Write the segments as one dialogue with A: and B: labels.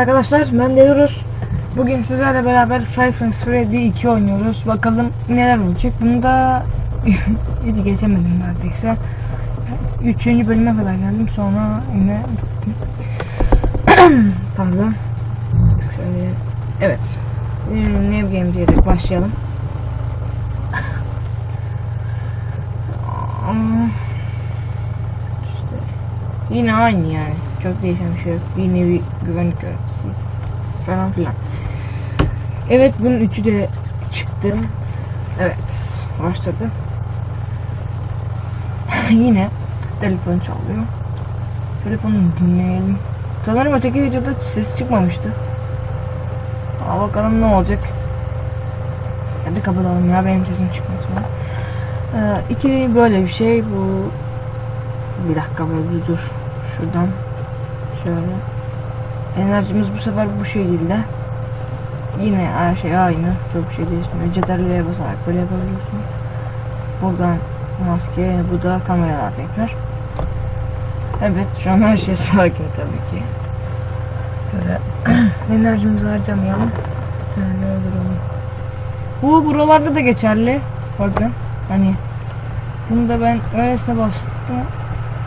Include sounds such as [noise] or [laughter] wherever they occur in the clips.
A: arkadaşlar ben Delirus. Bugün sizlerle beraber Five Nights Freddy 2 oynuyoruz. Bakalım neler olacak. Bunu da [laughs] hiç geçemedim neredeyse. Üçüncü bölüme kadar geldim sonra yine. [clears throat] Pardon. Şöyle evet. Ee, New Game diyerek başlayalım. İşte Yine aynı yani. Çok değişen bir şey yok. Bir nevi güvenlik görevlisiyiz. Falan filan. Evet bunun üçü de çıktı. Evet. Başladı. [laughs] Yine telefon çalıyor. Telefonunu dinleyelim. Sanırım öteki videoda ses çıkmamıştı. Aa, bakalım ne olacak. Hadi kapatalım ya benim sesim çıkmaz falan. Ee, iki böyle bir şey bu bir dakika böyle dur şuradan şöyle. Enerjimiz bu sefer bu şekilde. Yine her şey aynı. Çok şey değişmiyor. Ceterliğe basarak böyle yapabiliyorsun. Buradan maske bu da kameralar tekrar. Evet şu an her şey [laughs] sakin tabii ki. Böyle [clears throat] enerjimizi harcamayalım. Sen ne bu buralarda da geçerli. Bakın hani bunu da ben öylesine bastım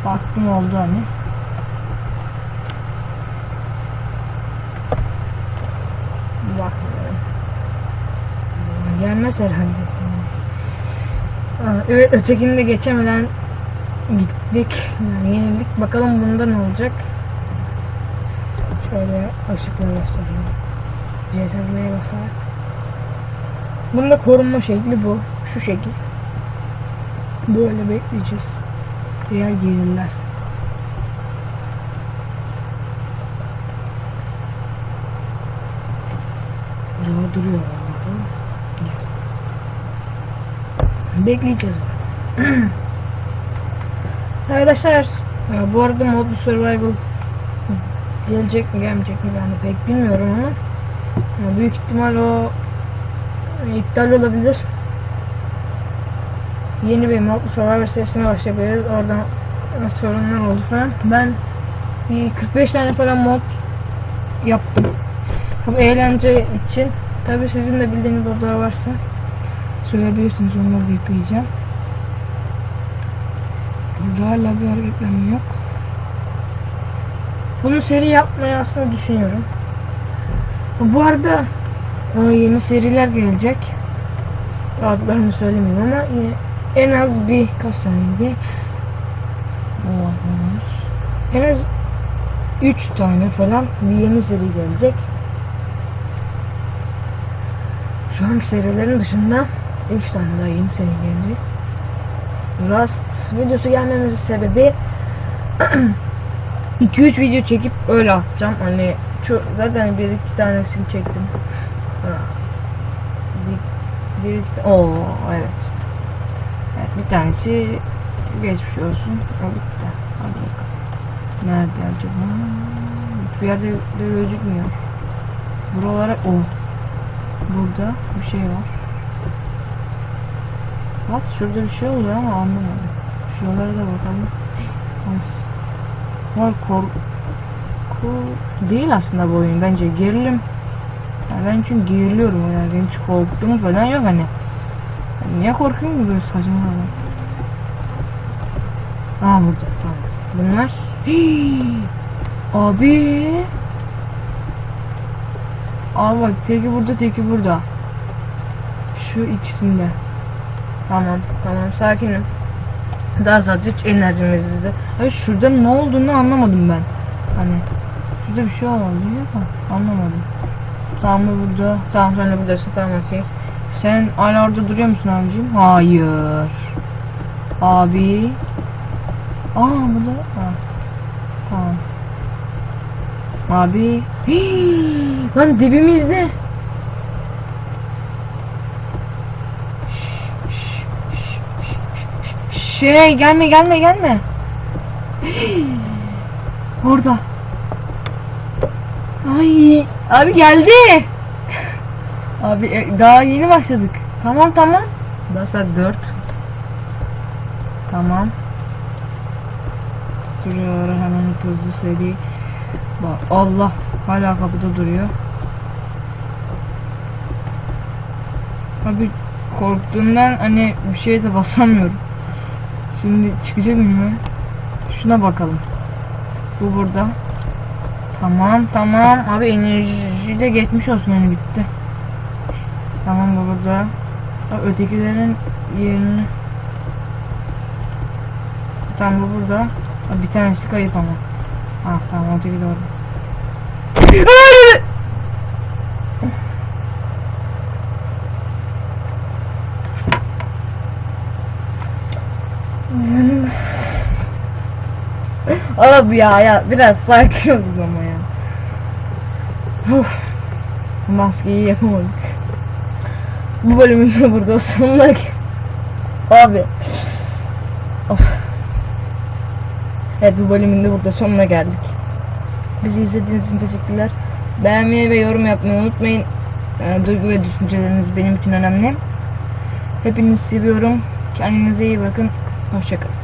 A: baktım oldu hani gelmez herhalde. Evet ötekini de geçemeden gittik. Yani yenildik. Bakalım bunda ne olacak? Şöyle ışıkla göstereyim. CTRL'ye basarak. Bunda korunma şekli bu. Şu şekil. Böyle bekleyeceğiz. Eğer gelirlerse daha duruyor orada. Yes. Bekleyeceğiz. [clears throat] Arkadaşlar bu arada Modlu Survival gelecek mi gelmeyecek mi de pek bilmiyorum ama büyük ihtimal o iptal olabilir. Yeni bir Modlu Survival serisine başlayabiliriz. Oradan sorunlar oldu falan. Ben bir 45 tane falan mod yaptım. Bu eğlence için. Tabi sizin de bildiğiniz odalar varsa söyleyebilirsiniz onları da yükleyeceğim. Burada hala bir hareketlenme yok. Bunu seri yapmayı aslında düşünüyorum. Bu arada o yeni seriler gelecek. Adlarını söylemeyeyim ama yine en az bir kaç taneydi? En az 3 tane falan bir yeni seri gelecek. Şu anki serilerin dışında 3 tane daha yeni seri gelecek. Rust videosu gelmemizin sebebi [clears throat] 2-3 video çekip öyle atacağım. Hani zaten bir iki tanesini çektim. Ha. Bir, bir iki, evet. evet. Bir tanesi geçmiş olsun. O bitti. Hadi. Nerede acaba? Hiçbir yerde de gözükmüyor. Buralara o. Burada bir şey var. Bak şurada bir şey oluyor ama anlamadım. Şuralara da bakalım. Var korku değil aslında bu oyun bence gerilim. Yani ben çünkü geriliyorum yani hiç korktuğum falan yok hani. Yani niye korkuyorum ki böyle saçma adam? Aa burada tamam. Bunlar. Hii. [gasps] Abi. Abi bak teki burada teki burada. Şu ikisinde. Tamam tamam sakinim. Daha zaten hiç enerjimizi de. Abi şurada ne olduğunu anlamadım ben. Hani şurada bir şey oldu ya da anlamadım. Tamam burada? Tamam sen de buradasın tamam okey. Sen hala orada duruyor musun abicim? Hayır. Abi. Aa burada. Ha. Tamam. Abi. Hii, lan dibimizde. Şey gelme gelme gelme. Hii, Orada. Ay abi geldi. Abi e, daha yeni başladık. Tamam tamam. Daha saat 4. Tamam. Duruyor hemen hızlı seri. Allah hala kapıda duruyor. Abi korktuğumdan hani bir şeye de basamıyorum. Şimdi çıkacak önüme. Şuna bakalım. Bu burada. Tamam tamam. Abi enerji de geçmiş olsun hani bitti. Tamam bu burada. Ha, ötekilerin yerini. Tamam bu burada. Ha, bir tanesi kayıp ama. Ah tamam öteki. Hayır! Abi ya ya biraz sakin olun ama ya. Uf. Maskeyi yapamadık. Bu bölümün de burada sonuna Abi. Of. Evet bu bölümün de burada sonuna geldik. Bizi izlediğiniz için teşekkürler. Beğenmeyi ve yorum yapmayı unutmayın. Ee, duygu ve düşünceleriniz benim için önemli. Hepinizi seviyorum. Kendinize iyi bakın. Hoşçakalın.